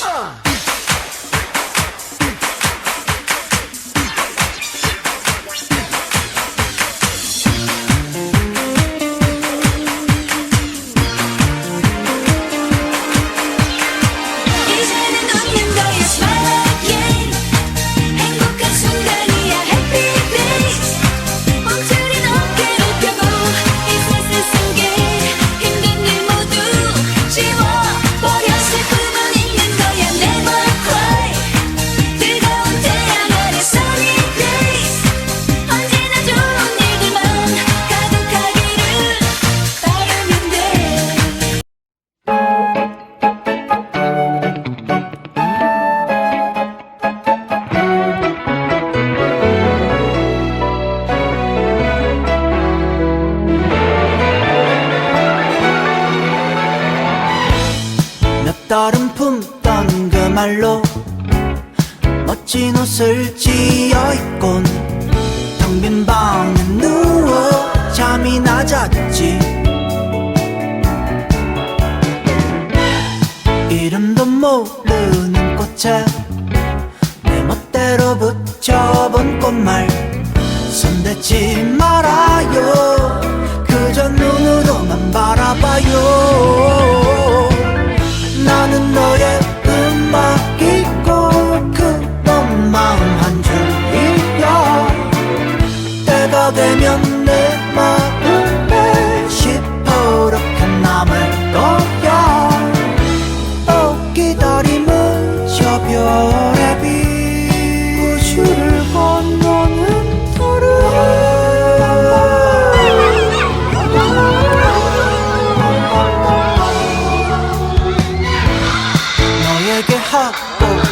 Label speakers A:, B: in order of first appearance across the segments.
A: 이
B: 몇 달은 품던 그 말로 멋진 옷을 지어 입곤 텅 빈 방에 누워 잠이 낮았지. 이름도 모르는 꽃에 내 멋대로 붙여본 꽃말. 손대지 말아요. 그저 눈으로만 바라봐요 그런 마음 한 줄이야. 때가 되면 내 마음에 시퍼렇게 남을 거야. 또 기다림은 저 별의 빛 우주를 건너는 너에게 하고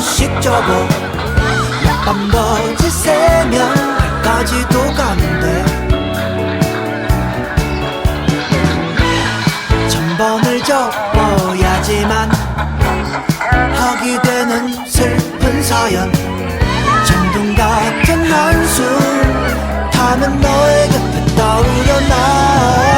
B: 반씩 적어 낮밤 거짓 새면까지도 가는데 천 번을 적어야지만 하게 되는 슬픈 사연. 천둥 같은 한숨 타는 너의 곁에 떠오르나